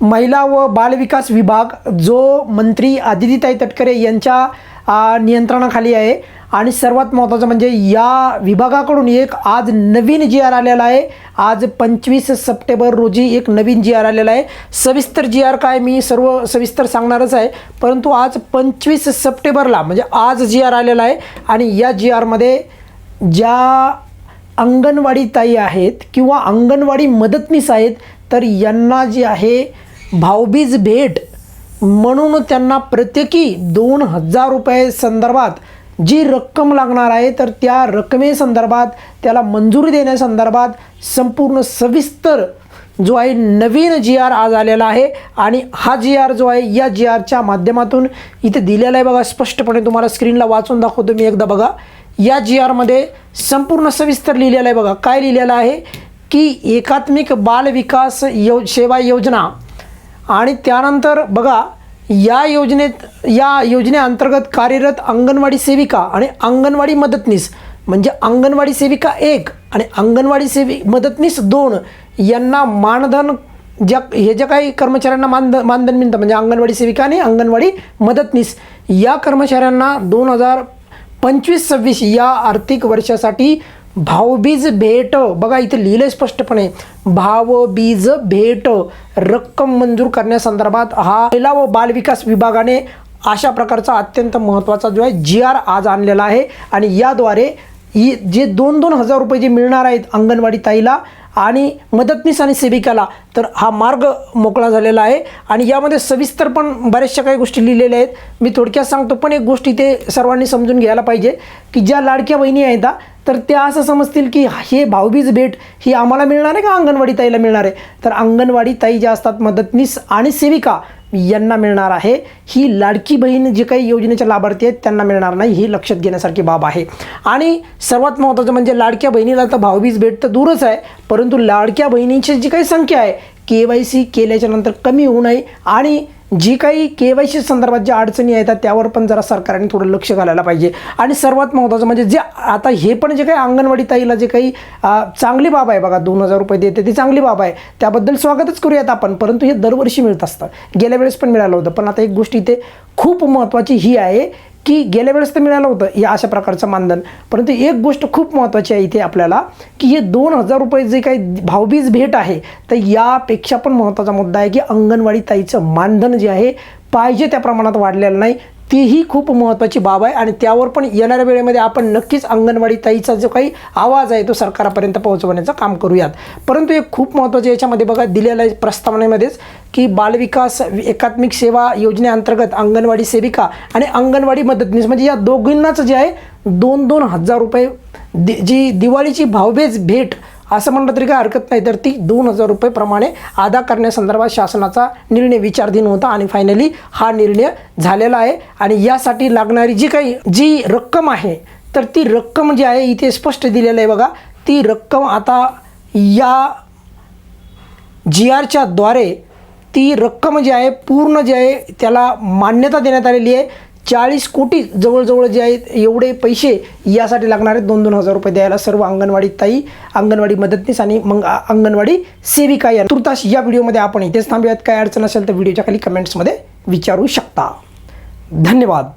महिला व बालविकास विभाग जो मंत्री आदितीताई तटकरे यांच्या नियंत्रणाखाली आहे. आणि सर्वात महत्त्वाचं म्हणजे या विभागाकडून एक आज नवीन जी आर आलेला आहे. आज पंचवीस सप्टेंबर रोजी एक नवीन जी आर आलेला आहे. सविस्तर जी आर काय मी सर्व सविस्तर सांगणारच आहे. परंतु आज पंचवीस सप्टेंबरला म्हणजे आज जी आर आलेला आहे. आणि या जी आरमध्ये ज्या अंगणवाडी ताई आहेत किंवा अंगणवाडी मदतनीस आहेत तर यांना जे आहे भाऊबीज भेट म्हणून त्यांना प्रत्येकी दोन हजार रुपये संदर्भात जी रक्कम लागणार आहे तर त्या रकमेसंदर्भात त्याला मंजुरी देण्यासंदर्भात संपूर्ण सविस्तर जो आहे नवीन जी आर आज आलेला आहे. आणि हा जी आर जो आहे या जी आरच्या माध्यमातून इथे दिलेला आहे बघा स्पष्टपणे तुम्हाला स्क्रीनला वाचून दाखवतो मी एकदा बघा. या जी आरमध्ये संपूर्ण सविस्तर लिहिलेलं आहे बघा. काय लिहिलेलं आहे? की एकात्मिक बाल विकास यो सेवा योजना. आणि त्यानंतर बघा या योजनेत या योजनेअंतर्गत कार्यरत अंगणवाडी सेविका आणि अंगणवाडी मदतनीस म्हणजे अंगणवाडी सेविका एक आणि अंगणवाडी सेवी मदतनीस दोन यांना मानधन ज्या हे ज्या काही कर्मचाऱ्यांना मानध मानधन मिळतं म्हणजे अंगणवाडी सेविका आणि अंगणवाडी मदतनीस या कर्मचाऱ्यांना दोन हजार पंचवीस सव्वीस या आर्थिक वर्षासाठी भावबीज भेट. बघा इथे लिहिलं स्पष्टपणे. भावबीज भेट. रक्कम मंजूर करण्यासंदर्भात हा महिला व बालविकास विभागाने अशा प्रकारचा अत्यंत महत्त्वाचा जो आहे जी आर आज आणलेला आहे. आणि याद्वारे ही जे दोन दोन हजार रुपये जे मिळणार आहेत अंगणवाडी ताईला आणि मदतनीस आणि सेविकाला तर हा मार्ग मोकळा झालेला आहे. आणि यामध्ये सविस्तर पण बऱ्याचशा काही गोष्टी लिहिलेल्या आहेत. मी थोडक्यात सांगतो पण एक गोष्ट इथे सर्वांनी समजून घ्यायला पाहिजे की ज्या लाडक्या बहिणी आहेत तर त्या असं समजतील की हे भाऊबीज भेट ही आम्हाला मिळणार आहे का अंगणवाडी ताईला मिळणार आहे? तर अंगणवाडी ताई ज्या असतात मदतनीस आणि सेविका यांना मिळणार आहे. ही लाडकी बहीण जे काही योजनेच्या लाभार्थी आहेत त्यांना मिळणार नाही ही लक्षात घेण्यासारखी बाब आहे. आणि सर्वात महत्त्वाचं म्हणजे लाडक्या बहिणीला तर भाऊबीज भेट तर दूरच आहे परंतु लाडक्या बहिणींची जी काही संख्या आहे के वाय सी केल्याच्यानंतर कमी होऊ नये आणि जी काही के वाय सी संदर्भात ज्या अडचणी येतात त्यावर पण जरा सरकारने थोडं लक्ष घालायला पाहिजे. आणि सर्वात महत्त्वाचं म्हणजे जे आता हे पण जे काही अंगणवाडी ताईला जे काही चांगली बाब आहे बघा दोन हजार रुपये देते ती चांगली बाब आहे. त्याबद्दल स्वागतच करूयात आपण परंतु हे दरवर्षी मिळत असतं. गेल्या वेळेस पण मिळालं होतं पण आता एक गोष्ट इथे खूप महत्त्वाची ही आहे. की गेल्या वेळेस तर मिळालं होतं या अशा प्रकारचं मानधन. परंतु एक गोष्ट खूप महत्त्वाची आहे इथे आपल्याला की हे दोन हजार रुपये जे काही भावबीज भेट आहे तर यापेक्षा पण महत्त्वाचा मुद्दा आहे की अंगणवाडी ताईचं मानधन जे आहे पाहिजे त्या प्रमाणात वाढलेलं नाही. तीही खूप महत्त्वाची बाब आहे आणि त्यावर पण येणाऱ्या वेळेमध्ये आपण नक्कीच अंगणवाडी ताईचा जो काही आवाज आहे तो सरकारापर्यंत पोहोचवण्याचं काम करूयात. परंतु एक खूप महत्त्वाचं याच्यामध्ये बघा दिलेलं आहे प्रस्तावनेमध्येच की बालविकास एकात्मिक सेवा योजनेअंतर्गत अंगणवाडी सेविका आणि अंगणवाडी मदतनीस म्हणजे या दोघींनाच जे आहे दोन दोन हजार रुपये दि जी दिवाळीची भावबेज भेट असं म्हणलं तरी काय हरकत नाही. तर ती दोन हजार रुपयेप्रमाणे अदा करण्यासंदर्भात शासनाचा निर्णय विचारधीन होता आणि फायनली हा निर्णय झालेला आहे. आणि यासाठी लागणारी जी काही जी रक्कम आहे तर ती रक्कम जी आहे इथे स्पष्ट दिलेलं आहे बघा. ती रक्कम आता या जी आरच्या द्वारे ती रक्कम जी आहे पूर्ण जी आहे त्याला मान्यता देण्यात आलेली आहे. चाळीस कोटी जवळजवळ जे आहेत एवढे पैसे यासाठी लागणार आहेत दोन दोन हजार रुपये द्यायला सर्व अंगणवाडी ताई अंगणवाडी मदतनीस आणि मग अंगणवाडी सेविका या तुर्तास या व्हिडिओमध्ये आपण इथेच थांबूयात. काय अडचण असेल तर व्हिडिओच्या खाली कमेंट्समध्ये विचारू शकता. धन्यवाद.